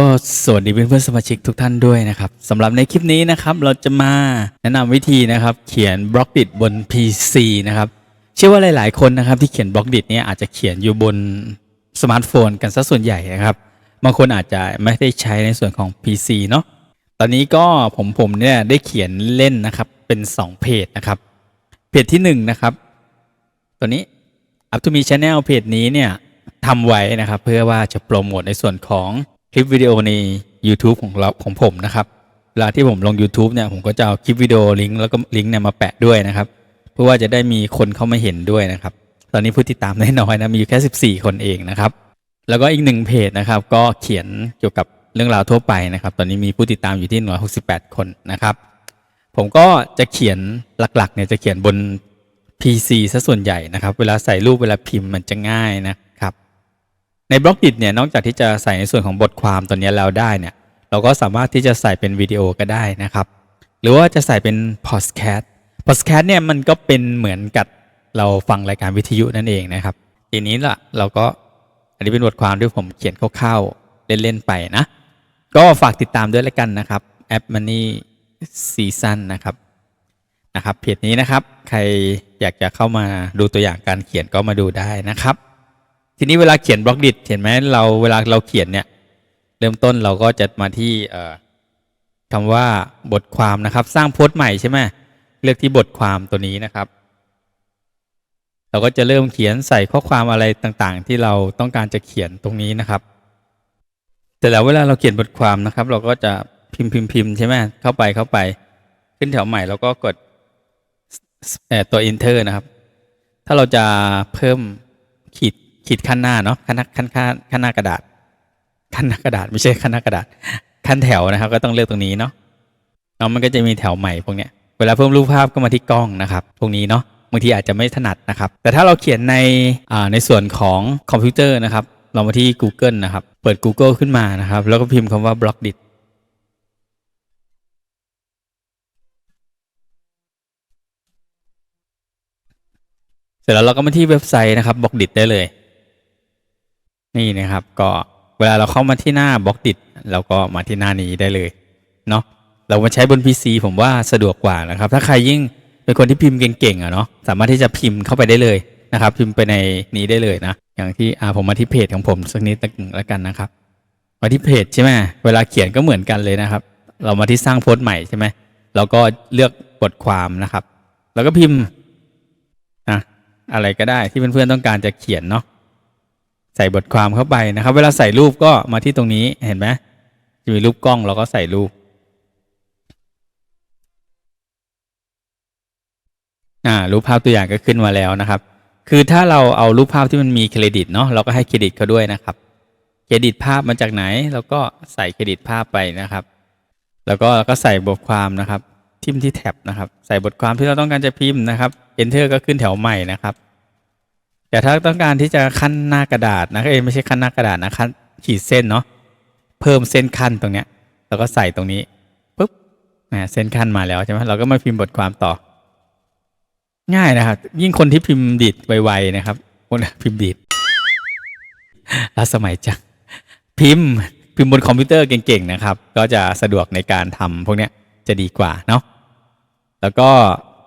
ก็สวัสดีเพื่อนๆสมาชิกทุกท่านด้วยนะครับสำหรับในคลิปนี้นะครับเราจะมาแนะนำวิธีนะครับเขียนบล็อกดิบน PC นะครับเชื่อว่าหลาย ๆ คนนะครับที่เขียนบล็อกดิเนี่ยอาจจะเขียนอยู่บนสมาร์ทโฟนกันซะส่วนใหญ่นะครับบางคนอาจจะไม่ได้ใช้ในส่วนของ PC เนาะตอนนี้ก็ผมผมเนี่ยได้เขียนเล่นนะครับเป็น 2 เพจนะครับเพจที่1นะครับตัวนี้ Up to Me Channel เพจนี้เนี่ยทำไว้นะครับเพื่อว่าจะโปรโมทในส่วนของ คลิปวิดีโอใน YouTube ของเราของผมนะครับเวลาที่ผมลง YouTube เนี่ยผมก็จะเอาคลิปวิดีโอลิงก์แล้วก็ลิงก์เนี่ยมาแปะด้วยนะครับ เพื่อว่าจะได้มีคนเข้ามาเห็นด้วยนะครับ ตอนนี้ผู้ติดตามน้อยนะมีอยู่แค่ 14 คนเองนะครับ แล้วก็อีกหนึ่งเพจนะครับ ก็เขียนเกี่ยวกับเรื่องราวทั่วไปนะครับ ตอนนี้มีผู้ติดตามอยู่ที่ 168 คนนะครับ ผมก็จะเขียนหลักๆเนี่ยจะเขียนบน PC ซะส่วนใหญ่นะครับ เวลาใส่รูปเวลาพิมพ์มันจะง่ายนะ ในบล็อกดิเนี่ยนอกจากที่จะใส่ในส่วนของบทความตัวนี้แล้วได้เนี่ยเราก็สามารถที่จะใส่เป็นวิดีโอก็ได้นะครับ หรือว่าจะใส่เป็นพอดแคสต์พอดแคสต์เนี่ยมันก็เป็นเหมือนกับเราฟังรายการวิทยุนั่นเองนะครับ ทีนี้ล่ะเราก็อันนี้เป็นบทความที่ผมเขียนคร่าวๆเล่นๆไปนะ ก็ฝากติดตามด้วยแล้วกันนะครับแอป Money Season นะครับนะครับเพจนี้นะครับ ใครอยากจะเข้ามาดูตัวอย่างการเขียนก็มาดูได้นะครับ ทีนี้เวลาเขียนบล็อกดิเห็นไหมเราเวลาเราเขียนเนี่ย เริ่มต้นเราก็จะมาที่คำว่าบทความนะครับ สร้างโพสต์ใหม่ใช่ไหมเลือกที่บทความตัวนี้นะครับ เราก็จะเริ่มเขียนใส่ข้อความอะไรต่างๆ ที่เราต้องการจะเขียนตรงนี้นะครับ แต่แล้วเวลาเราเขียนบทความนะครับ เราก็จะพิมพ์พิมพ์พิมพ์ใช่ไหมเข้าไปเข้าไป ขึ้นแถวใหม่เราก็กดเอ่อตัว enter นะครับ ถ้าเราจะเพิ่มขีด ขีดขั้นหน้าเนาะขั้นขั้นขั้นขั้นหน้ากระดาษ ขั้นหน้ากระดาษไม่ใช่ขั้นหน้ากระดาษ ขั้นแถวนะครับ ก็ต้องเลือกตรงนี้เนาะแล้วมันก็จะมีแถวใหม่พวกเนี้ยเวลาเพิ่มรูปภาพก็มาที่กล้องนะครับ พวกนี้เนาะบางทีอาจจะไม่ถนัดนะครับ แต่ถ้าเราเขียนในอ่าในส่วนของคอมพิวเตอร์นะครับ เรามาที่ Google นะครับ เปิด Google ขึ้นมานะครับ แล้วก็พิมพ์คำว่า Blockdit เสร็จแล้วเราก็มาที่เว็บไซต์นะครับ Blockdit ได้เลย นี่นะครับ ก็เวลาเราเข้ามาที่หน้า Blockdit เราก็มาที่หน้านี้ได้เลยเนาะเรามาใช้บน PC ผมว่าสะดวกกว่านะครับ ถ้าใครยิ่งเป็นคนที่พิมพ์เก่งๆอะเนาะสามารถที่จะพิมพ์เข้าไปได้เลยนะครับ พิมพ์ไปในนี้ได้เลยนะ อย่างที่อ่าผมมาที่เพจของผมสักนิดนึงแล้วกันนะครับมาที่เพจใช่ไหมเวลาเขียนก็เหมือนกันเลยนะครับ เรามาที่สร้างโพสต์ใหม่ใช่ไหมเราก็เลือกบทความนะครับ แล้วก็พิมพ์นะอะไรก็ได้ที่เพื่อนๆต้องการจะเขียนเนาะ ใส่บทความเข้าไปนะครับ เวลาใส่รูปก็มาที่ตรงนี้เห็นไหมจะมีรูปกล้องเราก็ใส่รูปอ่ารูปภาพตัวอย่างก็ขึ้นมาแล้วนะครับ คือถ้าเราเอารูปภาพที่มันมีเครดิตเนาะเราก็ให้เครดิตเขาด้วยนะครับเครดิตภาพมาจากไหนเราก็ใส่เครดิตภาพไปนะครับ แล้วก็เราก็ใส่บทความนะครับ ทิมที่แท็บนะครับ ใส่บทความที่เราต้องการจะพิมพ์นะครับ enter ก็ขึ้นแถวใหม่นะครับ แต่ถ้าต้องการที่จะขั้นหน้ากระดาษนะเอ้ไม่ใช่ขั้นหน้ากระดาษนะขั้นขีดเส้นเนาะเพิ่มเส้นขั้นตรงเนี้ยเราก็ใส่ตรงนี้ปุ๊บนะเส้นขั้นมาแล้วใช่ไหมเราก็มาพิมพ์บทความต่อ ง่ายนะครับ ยิ่งคนที่พิมพ์ดีดไวๆนะครับคนพิมพ์ดีดล้าสมัยจังพิมพ์พิมพ์บนคอมพิวเตอร์เก่งๆนะครับ ก็จะสะดวกในการทำพวกเนี้ยจะดีกว่าเนาะแล้วก็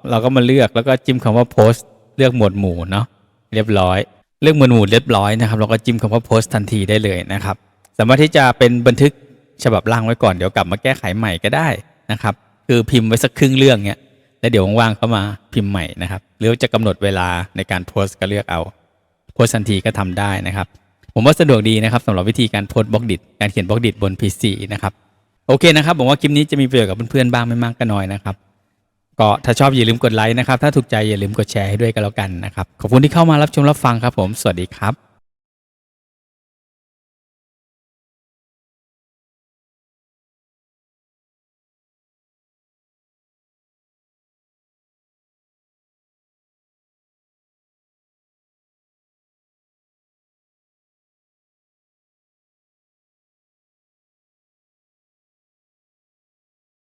เราก็มาเลือกแล้วก็จิ้มคำว่าโพสต์เลือกหมวดหมู่เนาะ เรียบร้อยเรื่องหมวดหมู่เรียบร้อยนะครับเราก็จิ้มคำว่าโพสต์ทันทีได้เลยนะครับ สามารถที่จะเป็นบันทึกฉบับล่างไว้ก่อนเดี๋ยวกลับมาแก้ไขใหม่ก็ได้นะครับ คือพิมพ์ไว้สักครึ่งเรื่องเนี้ยแล้วเดี๋ยวว่างๆก็มาพิมพ์ใหม่นะครับ หรือจะกำหนดเวลาในการโพสต์ก็เลือกเอา โพสต์ทันทีก็ทำได้นะครับ ผมว่าสะดวกดีนะครับสำหรับวิธีการโพสต์บล็อกดิทการเขียนบล็อกดิทบน PC นะครับโอเคนะครับผมว่าคลิปนี้จะมีประโยชน์กับเพื่อนๆบ้างไม่มากก็น้อยนะครับ ก็ถ้าชอบอย่าลืมกดไลค์นะครับ ถ้าถูกใจอย่าลืมกดแชร์ให้ด้วยกันแล้วกันนะครับ ขอบคุณที่เข้ามารับชมรับฟังครับผม สวัสดีครับ